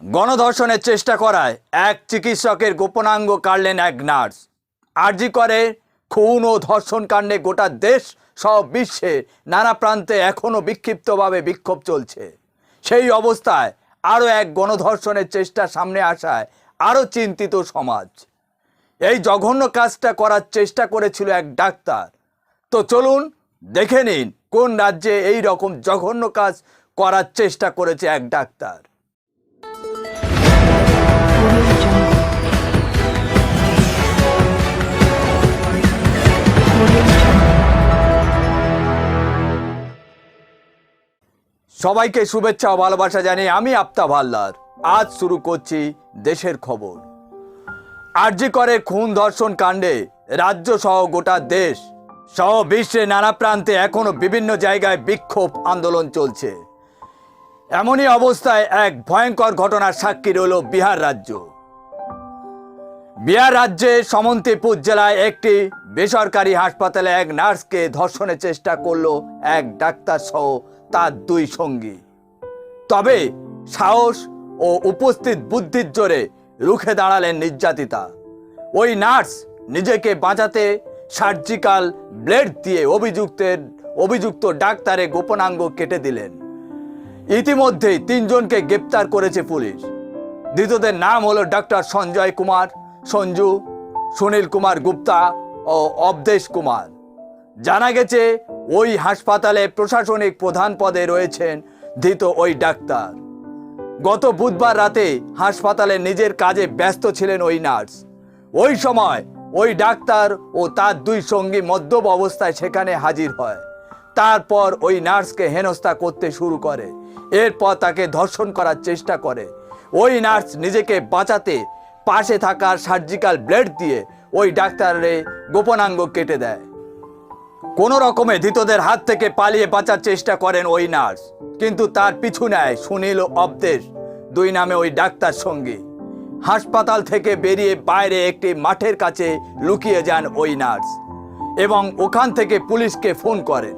গণধর্ষণের চেষ্টা করায় এক চিকিৎসকের গোপনাঙ্গ কাটলেন এক নার্স। আরজি করে, খুন ও ধর্ষণ কাণ্ডে গোটা দেশ সহ বিশ্বে নানা প্রান্তে এখনও বিক্ষিপ্তভাবে বিক্ষোভ চলছে। সেই অবস্থায় আরও এক গণধর্ষণের চেষ্টা সামনে আসায় আরও চিন্তিত সমাজ। এই জঘন্য কাজটা করার চেষ্টা করেছিল এক ডাক্তার। তো চলুন দেখে নিন কোন রাজ্যে এই রকম জঘন্য কাজ করার চেষ্টা করেছে এক ডাক্তার। সবাইকে শুভেচ্ছা ও ভালোবাসা জানিয়ে আমি আপ্তা ভাল্লার আজ শুরু করছি দেশের খবর। আরজি করে খুন ধর্ষণ কাণ্ডে রাজ্য সহ গোটা দেশ সহ বিশ্বের নানা প্রান্তে এখনও বিভিন্ন জায়গায় বিক্ষোভ আন্দোলন চলছে। এমনই অবস্থায় এক ভয়ঙ্কর ঘটনার সাক্ষী রইল বিহার রাজ্য। বিহার রাজ্যে সমন্তিপুর জেলায় একটি বেসরকারি হাসপাতালে এক নার্সকে ধর্ষণের চেষ্টা করল এক ডাক্তার সহ তার দুই সঙ্গী। তবে সাহস ও উপস্থিত বুদ্ধির জোরে রুখে দাঁড়ালেন নির্যাতিতা। ওই নার্স নিজেকে বাঁচাতে সার্জিক্যাল ব্লেড দিয়ে অভিযুক্তের, অভিযুক্ত ডাক্তারে গোপনাঙ্গ কেটে দিলেন। ইতিমধ্যেই তিনজনকে গ্রেপ্তার করেছে পুলিশ। ধৃতদের নাম হলো ডক্টর সঞ্জয় কুমার, সঞ্জু, সুনীল কুমার গুপ্তা ও অবদেশ কুমার। জানা গেছে ওই হাসপাতালে প্রশাসনিক প্রধান পদে রয়েছেন ধৃত ওই ডাক্তার। গত বুধবার রাতে হাসপাতালে নিজের কাজে ব্যস্ত ছিলেন ওই নার্স। ওই সময় ওই ডাক্তার ও তার দুই সঙ্গী মদ্যপ অবস্থায় সেখানে হাজির হয়। তারপর ওই নার্সকে হেনস্থা করতে শুরু করে। এরপর তাকে ধর্ষণ করার চেষ্টা করে। ওই নার্স নিজেকে বাঁচাতে পাশে থাকা সার্জিক্যাল ব্লেড দিয়ে ওই ডাক্তারের গোপনাঙ্গ কেটে দেয়। কোনো রকমে ধৃতদের হাত থেকে পালিয়ে বাঁচার চেষ্টা করেন ওই নার্স। কিন্তু তার পিছু নেয় সুনীল ও অবদেশ, দুই নামে ওই ডাক্তার সঙ্গী। হাসপাতাল থেকে বেরিয়ে বাইরে একটি মাঠের কাছে লুকিয়ে যান ওই নার্স এবং ওখান থেকে পুলিশকে ফোন করেন।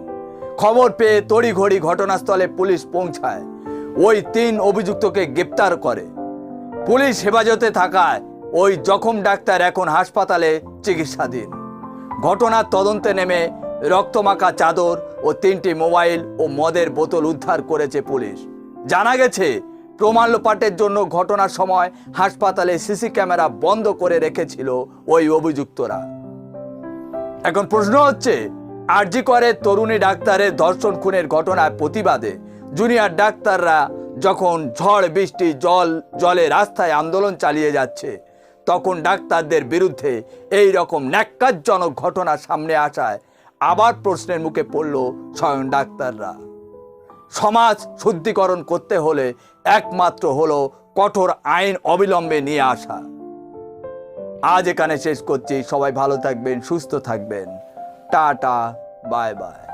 খবর পেয়ে তড়িঘড়ি ঘটনাস্থলে পুলিশ পৌঁছায়। ওই তিন অভিযুক্তকে গ্রেপ্তার করে। পুলিশ হেফাজতে থাকায় ওই জখম ডাক্তার এখন হাসপাতালে চিকিৎসাধীন। ঘটনার তদন্তে নেমে রক্তমাখা চাদর ও তিনটি মোবাইল ও মদের বোতল উদ্ধার করেছে পুলিশ। জানা গেছে, প্রমাণ লোপাটের জন্য ঘটনার সময় হাসপাতালে সিসি ক্যামেরা বন্ধ করে রেখেছিল ওই অভিযুক্তরা। এখন প্রশ্ন হচ্ছে, আরজি করে তরুণী ডাক্তারের ধর্ষণ খুনের ঘটনার প্রতিবাদে জুনিয়র ডাক্তাররা যখন ঝড়, বৃষ্টি, জল, জলে রাস্তায় আন্দোলন চালিয়ে যাচ্ছে, তখন ডাক্তারদের বিরুদ্ধে এই রকম ন্যাক্কারজনক ঘটনা সামনে আসায় আবার প্রশ্নের মুখে পড়ল স্বয়ং ডাক্তাররা। সমাজ শুদ্ধিকরণ করতে হলে একমাত্র হলো কঠোর আইন অবিলম্বে নিয়ে আসা। আজ এখানে শেষ করছি। সবাই ভালো থাকবেন, সুস্থ থাকবেন। Tata, bye bye.